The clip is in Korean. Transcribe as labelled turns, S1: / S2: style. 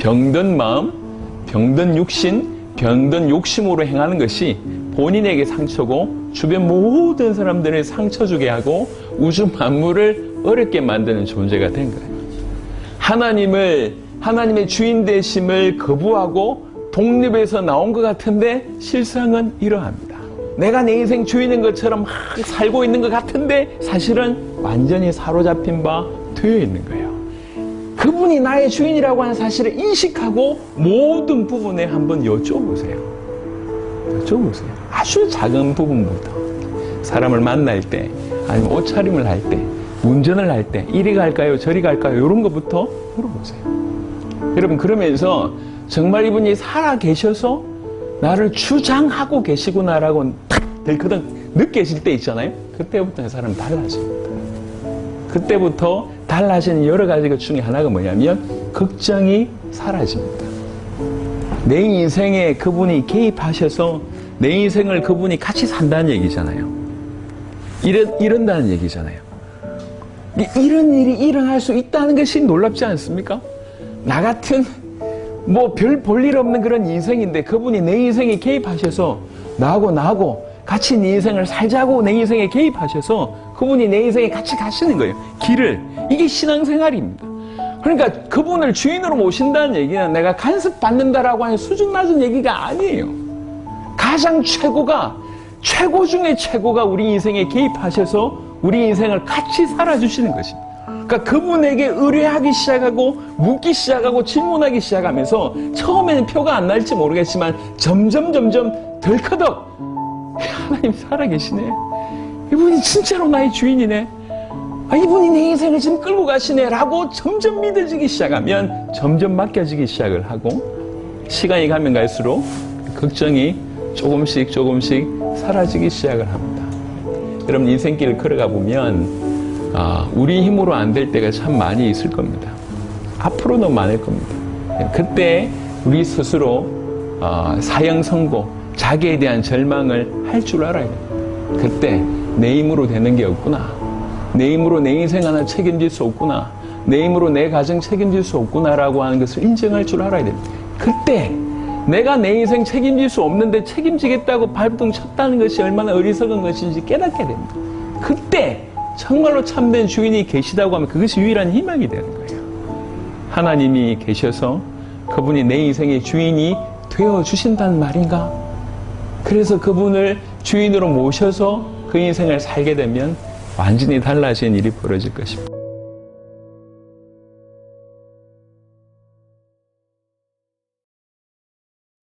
S1: 병든 마음, 병든 육신, 병든 욕심으로 행하는 것이 본인에게 상처고 주변 모든 사람들을 상처 주게 하고 우주 만물을 어렵게 만드는 존재가 된 거예요. 하나님을 하나님의 주인 되심을 거부하고 독립해서 나온 것 같은데 실상은 이러합니다. 내가 내 인생 주인인 것처럼 막 살고 있는 것 같은데 사실은 완전히 사로잡힌 바 되어 있는 거예요. 그분이 나의 주인이라고 하는 사실을 인식하고 모든 부분에 한번 여쭤보세요. 여쭤보세요. 아주 작은 부분부터. 사람을 만날 때, 아니면 옷차림을 할 때, 운전을 할 때, 이리 갈까요? 저리 갈까요? 이런 것부터 물어보세요. 여러분, 그러면서 정말 이분이 살아 계셔서 나를 주장하고 계시구나라고 탁 들커덕 느껴질 때 있잖아요. 그때부터 그 사람은 달라집니다. 그때부터 달라지는 여러 가지 것 중에 하나가 뭐냐면 걱정이 사라집니다. 내 인생에 그분이 개입하셔서 내 인생을 그분이 같이 산다는 얘기잖아요. 이런, 이런다는 얘기잖아요. 이- 이런 일이 일어날 수 있다는 것이 놀랍지 않습니까? 나 같은 뭐 별 볼 일 없는 그런 인생인데 그분이 내 인생에 개입하셔서 나하고 나하고 같이 내 인생을 살자고 내 인생에 개입하셔서 그분이 내 인생에 같이 가시는 거예요. 길을. 이게 신앙생활입니다. 그러니까 그분을 주인으로 모신다는 얘기는 내가 간섭받는다라고 하는 수준 낮은 얘기가 아니에요. 가장 최고가 최고 중에 최고가 우리 인생에 개입하셔서 우리 인생을 같이 살아주시는 것입니다. 그러니까 그분에게 의뢰하기 시작하고 묻기 시작하고 질문하기 시작하면서 처음에는 표가 안 날지 모르겠지만 점점 점점 덜커덕 하나님 살아계시네. 이분이 진짜로 나의 주인이네. 아, 이분이 내 인생을 지금 끌고 가시네라고 점점 믿어지기 시작하면 점점 맡겨지기 시작을 하고 시간이 가면 갈수록 걱정이 조금씩 조금씩 사라지기 시작을 합니다. 여러분 인생길을 걸어가 보면 아, 우리 힘으로 안 될 때가 참 많이 있을 겁니다. 앞으로도 많을 겁니다. 그때 우리 스스로 어, 사형 선고, 자기에 대한 절망을 할 줄 알아야 됩니다. 그때 내 힘으로 되는 게 없구나. 내 힘으로 내 인생 하나 책임질 수 없구나. 내 힘으로 내 가정 책임질 수 없구나라고 하는 것을 인정할 줄 알아야 됩니다. 그때 내가 내 인생 책임질 수 없는데 책임지겠다고 발동 쳤다는 것이 얼마나 어리석은 것인지 깨닫게 됩니다. 그때 정말로 참된 주인이 계시다고 하면 그것이 유일한 희망이 되는 거예요. 하나님이 계셔서 그분이 내 인생의 주인이 되어 주신다는 말인가? 그래서 그분을 주인으로 모셔서 그 인생을 살게 되면 완전히 달라진 일이 벌어질 것입니다.